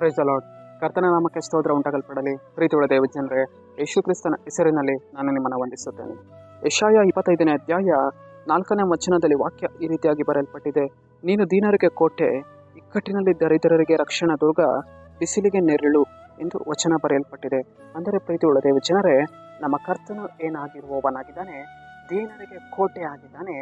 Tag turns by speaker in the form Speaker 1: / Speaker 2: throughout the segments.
Speaker 1: The allowed ಕರ್ತನ ನಾಮಕ್ಕೆ ಸ್ತೋತ್ರ ಉಂಟಾಗಲ್ಪಡಲಿ. ಪ್ರೀತಿಯುಳ್ಳ ದೇವ ಜನರೇ ಯೇಸು ಕ್ರಿಸ್ತನ ಹೆಸರಿನಲ್ಲಿ ನಾನು ನಿಮ್ಮನ್ನು ವಂದಿಸುತ್ತೇನೆ. ಯಶಾಯ ಇಪ್ಪತ್ತೈದನೇ ಅಧ್ಯಾಯ ನಾಲ್ಕನೇ ವಚನದಲ್ಲಿ ವಾಕ್ಯ ಈ ರೀತಿಯಾಗಿ ಬರೆಯಲ್ಪಟ್ಟಿದೆ. ನೀನು ದೀನರಿಗೆ ಕೋಟೆ ಇಕ್ಕಟ್ಟಿನಲ್ಲಿ ದರಿದ್ರರಿಗೆ ರಕ್ಷಣಾ ದುರ್ಗ, ಬಿಸಿಲಿಗೆ ನೆರಳು ಎಂದು ವಚನ ಬರೆಯಲ್ಪಟ್ಟಿದೆ. ಅಂದರೆ ಪ್ರೀತಿಯುಳ್ಳ ದೇವ ಜನರೇ ನಮ್ಮ ಕರ್ತನು ಏನಾಗಿರುವವನಾಗಿದ್ದಾನೆ, ದೀನರಿಗೆ ಕೋಟೆ ಆಗಿದ್ದಾನೆ,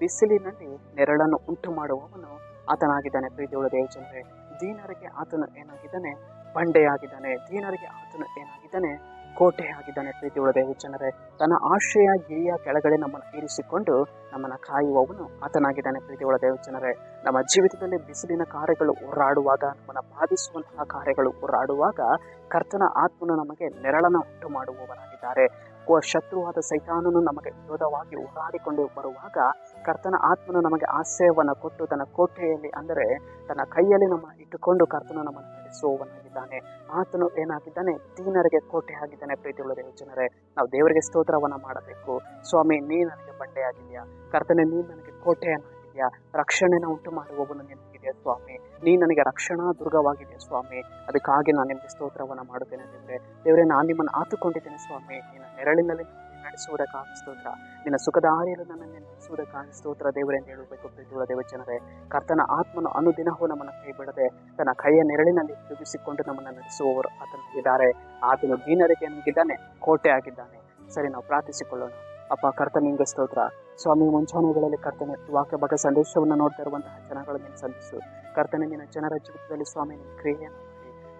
Speaker 1: ಬಿಸಿಲಿನಲ್ಲಿ ನೆರಳನ್ನು ಉಂಟು ಮಾಡುವವನು ಆತನಾಗಿದ್ದಾನೆ ಪ್ರೀತಿಯುಳ್ಳ ದೇವ ಜನರೇ ದೀನರಿಗೆ ಆತನು ಏನಾಗಿದ್ದಾನೆ? ಬಂಡೆಯಾಗಿದ್ದಾನೆ. ದೀನರಿಗೆ ಆತನು ಏನಾಗಿದ್ದಾನೆ? ಕೋಟೆಯಾಗಿದ್ದಾನೆ ಪ್ರೀತಿಯುಳ್ಳ ದೇವ ಜನರೇ. ತನ್ನ ಆಶ್ರಯ ಗಿರಿಯ ಕೆಳಗಡೆ ನಮ್ಮನ್ನು ಇರಿಸಿಕೊಂಡು ನಮ್ಮನ್ನು ಕಾಯುವವನು ಆತನಾಗಿದ್ದಾನೆ ಪ್ರೀತಿ ದೇವ ಜನರೇ. ನಮ್ಮ ಜೀವಿತದಲ್ಲಿ ಬಿಸಿಲಿನ ಕಾರ್ಯಗಳು ಹೋರಾಡುವಾಗ, ನಮ್ಮನ್ನು ಬಾಧಿಸುವಂತಹ ಕಾರ್ಯಗಳು ಹೋರಾಡುವಾಗ ಕರ್ತನ ಆತ್ಮನು ನಮಗೆ ನೆರಳನ್ನು ಉಂಟು ಮಾಡುವವನಾಗಿದ್ದಾರೆ ಕೋ- ಶತ್ರುವಾದ ಸೈತಾನನು ನಮಗೆ ವಿರೋಧವಾಗಿ ಹೋರಾಡಿಕೊಂಡು ಬರುವಾಗ ಕರ್ತನ ಆತ್ಮನು ನಮಗೆ ಆಶ್ರಯವನ್ನು ಕೊಟ್ಟು ತನ್ನ ಕೋಟೆಯಲ್ಲಿ ಅಂದರೆ ತನ್ನ ಕೈಯಲ್ಲಿ ನಮ್ಮ ಇಟ್ಟುಕೊಂಡು ಕರ್ತನು ನಮ್ಮನ್ನು ನಡೆಸುವವನಾಗಿದ್ದಾನೆ. ಆತನು ಏನಾಗಿದ್ದಾನೆ? ದೀನರಿಗೆ ಕೋಟೆ ಆಗಿದ್ದಾನೆ ಪ್ರೀತಿಯುಳ್ಳ ಜನರೇ. ನಾವು ದೇವರಿಗೆ ಸ್ತೋತ್ರವನ್ನು ಮಾಡಬೇಕು. ಸ್ವಾಮಿ, ನೀ ನನಗೆ ಬಂಡೆಯಾಗಿದೆಯಾ ಕರ್ತನೆ, ನೀ ನನಗೆ ಕೋಟೆಯನ್ನಾಗಿದೆಯಾ ರಕ್ಷಣೆನ ಉಂಟು ಮಾಡುವವನು ನಿನಗಿದೆಯಾ ಸ್ವಾಮಿ? ನೀ ನನಗೆ ರಕ್ಷಣಾ ದುರ್ಗವಾಗಿದೆಯಾ ಸ್ವಾಮಿ? ಅದಕ್ಕಾಗಿ ನಾನು ನಿಮಗೆ ಸ್ತೋತ್ರವನ್ನು ಮಾಡುತ್ತೇನೆ ದೇವರೇ. ದೇವರೇ, ನಾನು ನಿಮ್ಮನ್ನು ಆತುಕೊಂಡಿದ್ದೇನೆ ಸ್ವಾಮಿ. ನಿನ್ನ ನೆರಳಿನಲ್ಲಿ ನಡೆಸುವುದಕ್ಕಾಗಿ ಸ್ತೋತ್ರ. ನಿನ್ನ ಸುಖದ ಹಾರಿಯಲ್ಲಿ ನನ್ನನ್ನು ನಡೆಸುವುದಕ್ಕಾಗಿ ಸ್ತೋತ್ರ ದೇವರೇ ಹೇಳಬೇಕು ಪ್ರೀತಿಯುಳ್ಳ ದೇವ ಜನರೇ ಕರ್ತನ ಆತ್ಮನು ಅನುದಿನವೂ ನಮ್ಮನ್ನು ಕೈ ಬಿಡದೆ ತನ್ನ ಕೈಯ ನೆರಳಿನಲ್ಲಿ ತಿರುಗಿಸಿಕೊಂಡು ನಮ್ಮನ್ನು ನಡೆಸುವವರು ಆತನಿದ್ದಾರೆ ಆತನು ದೀನರಿಗೆ ನಮಗಿದ್ದಾನೆ ಕೋಟೆ ಆಗಿದ್ದಾನೆ ಸರಿ, ನಾವು ಪ್ರಾರ್ಥಿಸಿಕೊಳ್ಳೋಣ. ಅಪ್ಪ, ಕರ್ತನ ನಿಮಗೆ ಸ್ತೋತ್ರ. ಸ್ವಾಮಿ ಮುಂಚಾನೆಗಳಲ್ಲಿ ಕರ್ತನೆ ವಾಕ್ಯ ಬಗ್ಗೆ ಸಂದೇಶವನ್ನು ನೋಡ್ತಾ ಇರುವಂತಹ ಜನಗಳನ್ನು ನೀನು ಸಂಧಿಸು ಕರ್ತನೆ, ನಿನ್ನ ಜನರ ಜೀವಿತದಲ್ಲಿ ಸ್ವಾಮಿ, ನಿನ್ನ ಕ್ರಿಯೆಯನ್ನು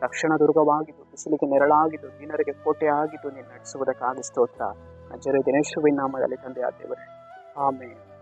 Speaker 1: ರಕ್ಷಣಾ ದುರ್ಗವಾಗಿದ್ದು, ಬಿಸಿಲಿಗೆ ನೆರಳಾಗಿದ್ದು ದಿನರಿಗೆ ಕೋಟೆ ಆಗಿದ್ದು ನೀನು ನಡೆಸುವುದಕ್ಕಾಗಿ ಸ್ತೋತ್ರ. ನಜರೆ ದಿನೇಶ್ವರಿ ನಾಮದಲ್ಲಿ ತಂದೆ ಆ ದೇವರೇ. ಆಮೇಲೆ